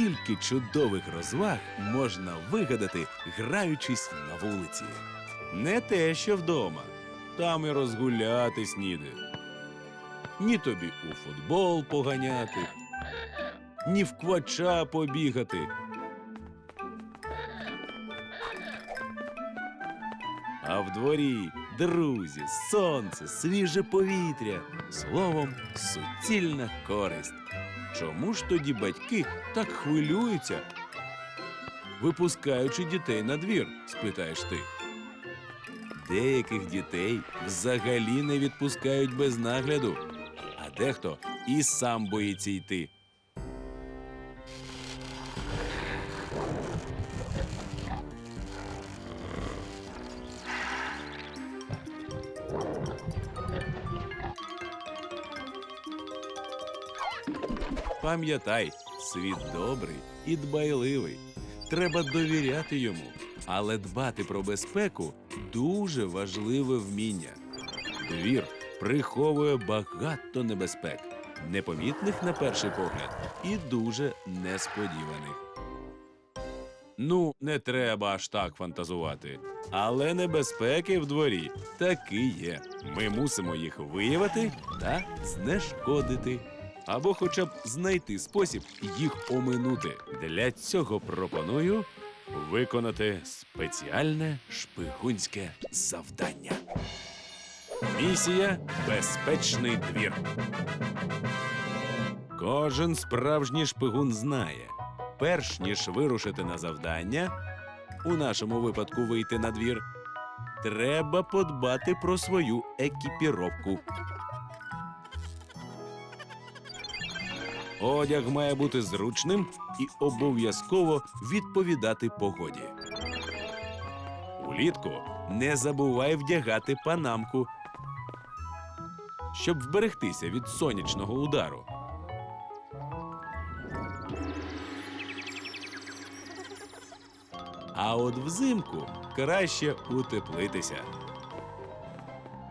скільки чудових розваг можна вигадати, граючись на вулиці. Не те, що вдома. Там і розгулятись ніде. Ні тобі у футбол поганяти, ні в квача побігати. А в дворі друзі, сонце, свіже повітря, словом, суцільна користь. Чому ж тоді батьки так хвилюються, випускаючи дітей на двір, спитаєш ти. Деяких дітей взагалі не відпускають без нагляду, а дехто і сам боїться йти. Пам'ятай, світ добрий і дбайливий. Треба довіряти йому, але дбати про безпеку дуже важливе вміння. Двір приховує багато небезпек, непомітних на перший погляд і дуже несподіваних. Ну, не треба аж так фантазувати. Але небезпеки в дворі таки є. Ми мусимо їх виявити та знешкодити. Або хоча б знайти спосіб їх оминути. Для цього пропоную виконати спеціальне шпигунське завдання. Місія Безпечний двір. Кожен справжній шпигун знає, перш ніж вирушити на завдання, у нашому випадку вийти на двір, треба подбати про свою екіпіровку. Одяг має бути зручним і обов'язково відповідати погоді. Улітку не забувай вдягати панамку, щоб вберегтися від сонячного удару. А от взимку краще утеплитися.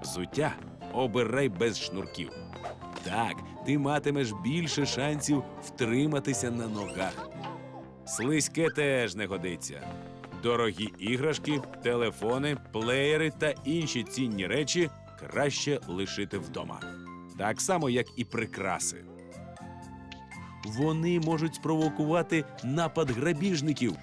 Взуття обирай без шнурків. Так, ти матимеш більше шансів втриматися на ногах. Слизьке теж не годиться. Дорогі іграшки, телефони, плеєри та інші цінні речі краще лишити вдома. Так само, як і прикраси. Вони можуть спровокувати напад грабіжників.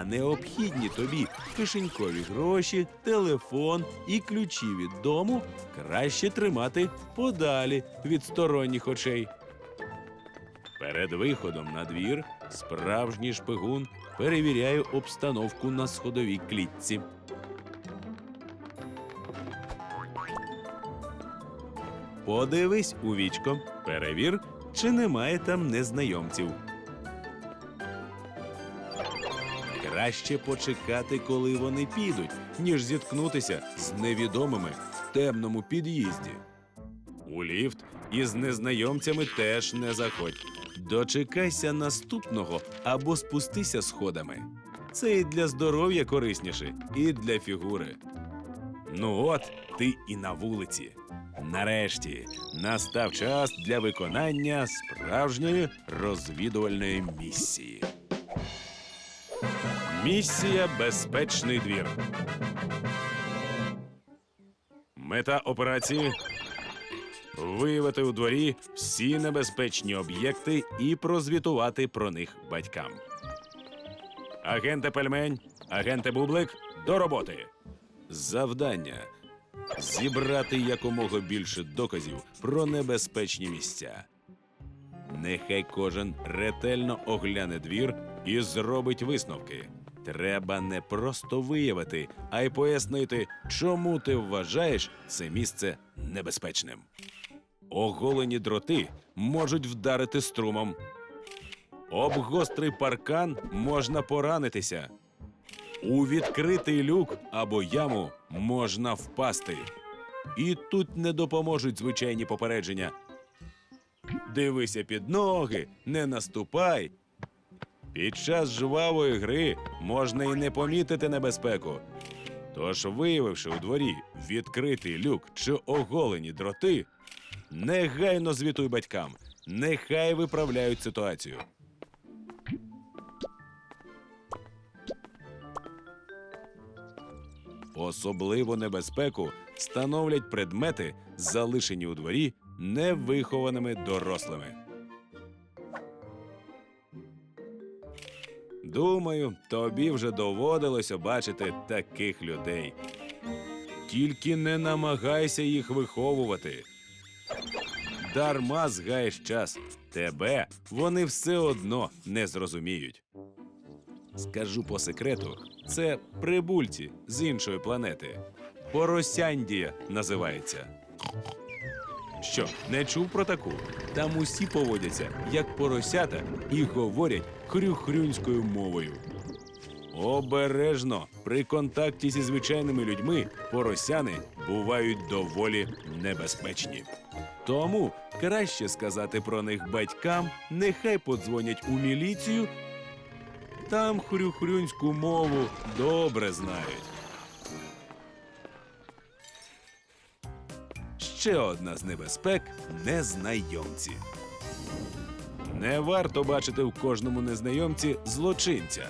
А необхідні тобі кишенькові гроші, телефон і ключі від дому краще тримати подалі від сторонніх очей. Перед виходом на двір справжній шпигун перевіряє обстановку на сходовій клітці. Подивись у вічко, перевір, чи немає там незнайомців. Краще почекати, коли вони підуть, ніж зіткнутися з невідомими в темному під'їзді. У ліфт із незнайомцями теж не заходь. Дочекайся наступного або спустися сходами. Це і для здоров'я корисніше, і для фігури. Ну от ти і на вулиці. Нарешті настав час для виконання справжньої розвідувальної місії. Місія Безпечний двір. Мета операції виявити у дворі всі небезпечні об'єкти і прозвітувати про них батькам. Агенте Пельмень, агенте Бублик, до роботи. Завдання зібрати якомога більше доказів про небезпечні місця. Нехай кожен ретельно огляне двір і зробить висновки. Треба не просто виявити, а й пояснити, чому ти вважаєш це місце небезпечним. Оголені дроти можуть вдарити струмом. Об гострий паркан можна поранитися. У відкритий люк або яму можна впасти. І тут не допоможуть звичайні попередження. Дивися під ноги, не наступай. Під час жвавої гри можна і не помітити небезпеку. Тож, виявивши у дворі відкритий люк чи оголені дроти, негайно звітуй батькам. Нехай виправляють ситуацію. Особливу небезпеку становлять предмети, залишені у дворі невихованими дорослими. Думаю, тобі вже доводилося бачити таких людей. Тільки не намагайся їх виховувати. Дарма згаєш час. Тебе вони все одно не зрозуміють. Скажу по секрету, це прибульці з іншої планети. Поросяндія називається. Що, не чув про таку? Там усі поводяться як поросята і говорять хрюхрюнською мовою. Обережно при контакті зі звичайними людьми поросяни бувають доволі небезпечні. Тому краще сказати про них батькам, нехай подзвонять у міліцію. Там хрюхрюнську мову добре знають. Ще одна з небезпек незнайомці. Не варто бачити в кожному незнайомці злочинця.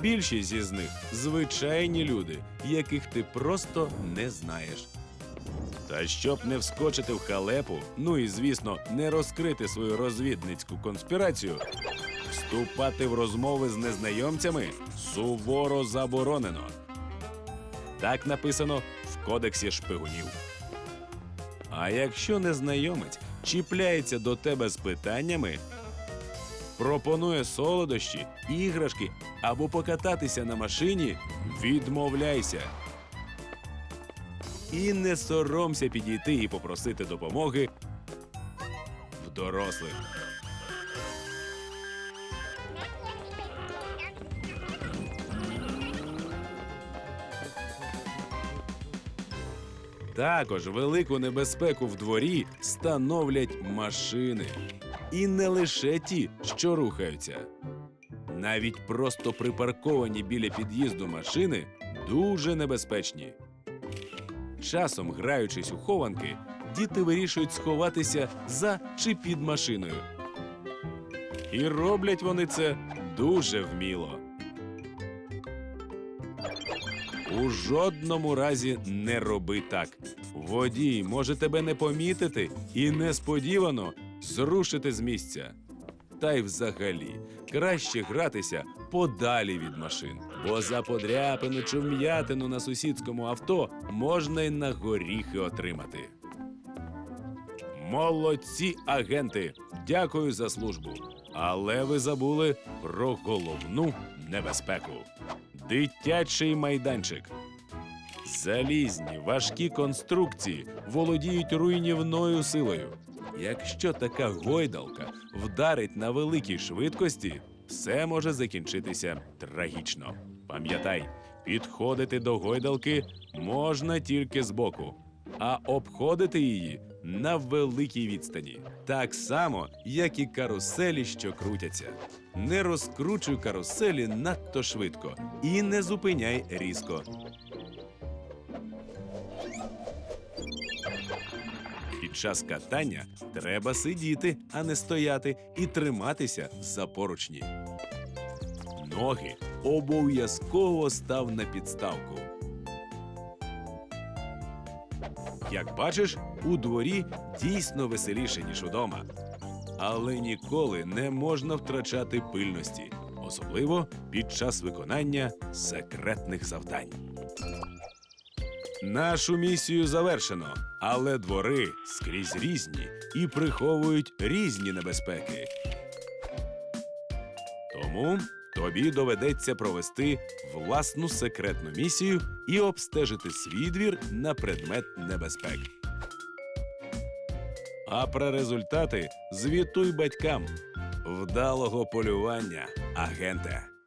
Більшість із них звичайні люди, яких ти просто не знаєш. Та щоб не вскочити в халепу, ну і звісно, не розкрити свою розвідницьку конспірацію, вступати в розмови з незнайомцями суворо заборонено. Так написано в кодексі шпигунів. А якщо незнайомець чіпляється до тебе з питаннями, пропонує солодощі, іграшки або покататися на машині, відмовляйся. І не соромся підійти і попросити допомоги в дорослих. Також велику небезпеку в дворі становлять машини. І не лише ті, що рухаються. Навіть просто припарковані біля під'їзду машини дуже небезпечні. Часом, граючись у хованки, діти вирішують сховатися за чи під машиною. І роблять вони це дуже вміло. У жодному разі не роби так. Водій може тебе не помітити і несподівано зрушити з місця. Та й взагалі краще гратися подалі від машин, бо за подряпину чи вм'ятину на сусідському авто можна й на горіхи отримати. Молодці агенти! Дякую за службу. Але ви забули про головну небезпеку дитячий майданчик. Залізні важкі конструкції володіють руйнівною силою. Якщо така гойдалка вдарить на великій швидкості, все може закінчитися трагічно. Пам'ятай, підходити до гойдалки можна тільки збоку, а обходити її на великій відстані. Так само, як і каруселі, що крутяться. Не розкручуй каруселі надто швидко і не зупиняй різко. Під час катання треба сидіти, а не стояти, і триматися за поручні. Ноги обов'язково став на підставку. Як бачиш, у дворі дійсно веселіше, ніж удома. Але ніколи не можна втрачати пильності, особливо під час виконання секретних завдань. Нашу місію завершено, але двори скрізь різні і приховують різні небезпеки. Тому тобі доведеться провести власну секретну місію і обстежити свій двір на предмет небезпек. А про результати звітуй батькам вдалого полювання, агенте.